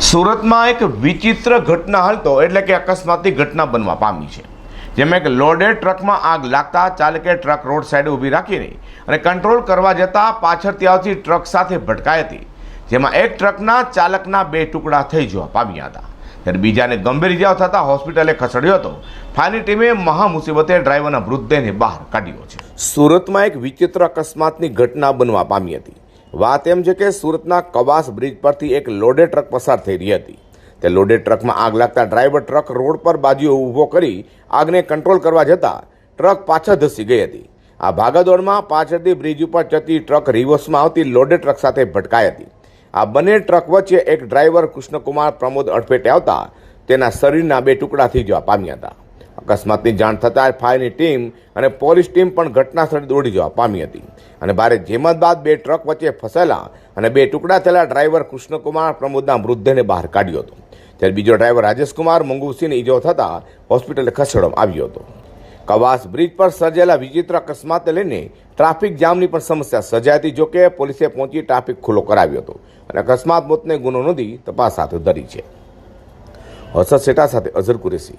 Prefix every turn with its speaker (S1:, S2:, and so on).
S1: સુરતમાં એક વિચિત્ર ઘટના હલતો એટલે કે અકસ્માતની ઘટના બનવા પામી છે. જેમાં એક લોડેડ ટ્રકમાં આગ લાગતા ચાલકે ટ્રક રોડ સાઈડે ઊભી રાખીને અને કંટ્રોલ કરવા જતાં પાછળથી આવતી ટ્રક સાથે ભટકાઈ હતી, જેમાં એક ટ્રકના ચાલકના બે ટુકડા થઈ જવા પામ્યા હતા. ત્યારે બીજાને ગંભીર ઇજાઓ થતાં હોસ્પિટલે ખસેડ્યો હતો. ફાયરની ટીમે મહા મુસીબતે ડ્રાઈવરના મૃતદેહને બહાર કાઢ્યો છે. સુરતમાં એક વિચિત્ર અકસ્માતની ઘટના બનવા પામી હતી. વાત એમ છે કે સુરતના કવાસ બ્રિજ પરથી એક લોડેડ ટ્રક પસાર થઈ રહી હતી. તે લોડેડ ટ્રકમાં આગ લાગતા ડ્રાઈવર ટ્રક રોડ પર બાજુએ ઊભો કરી આગને કંટ્રોલ કરવા જતાં ટ્રક પાછળ ધસી ગઈ હતી. આ ભાગાદોડમાં પાછળથી બ્રિજ ઉપર જતી ટ્રક રિવર્સમાં આવતી લોડેડ ટ્રક સાથે ભટકાઈ હતી. આ બંને ટ્રક વચ્ચે એક ડ્રાઈવર કૃષ્ણકુમાર પ્રમોદ અડફેટે આવતા તેના શરીરના બે ટુકડા થઈ જવા પામ્યા હતા. અકસ્માતની જાણ થતાં ફાયરની ટીમ અને પોલીસ ટીમ પણ ઘટના સ્થળે દોડી જવા પામી હતી. અને ભારે જેમત બાદ બે ટ્રક વચ્ચે ફસાયેલા અને બે ટુકડા થયેલા ડ્રાઈવર કૃષ્ણકુમાર પ્રમોદના મૃતદેહને બહાર કાઢ્યો હતો. ત્યારે બીજો ડ્રાઈવર રાજેશકુમાર મંગુસિંહને ઈજો થતાં હોસ્પિટલે ખસેડવામાં આવ્યો હતો. કવાસ બ્રિજ પર સર્જાયેલા વિચિત્ર અકસ્માતને લઈને ટ્રાફિક જામની પણ સમસ્યા સર્જાઈ હતી, જોકે પોલીસે પહોંચી ટ્રાફિક ખુલ્લો કરાવ્યો હતો અને અકસ્માત મોતને ગુનો નોંધી તપાસ હાથ ધરી છે. હર્ષદ સેટા સાથે અઝર કુરેશી.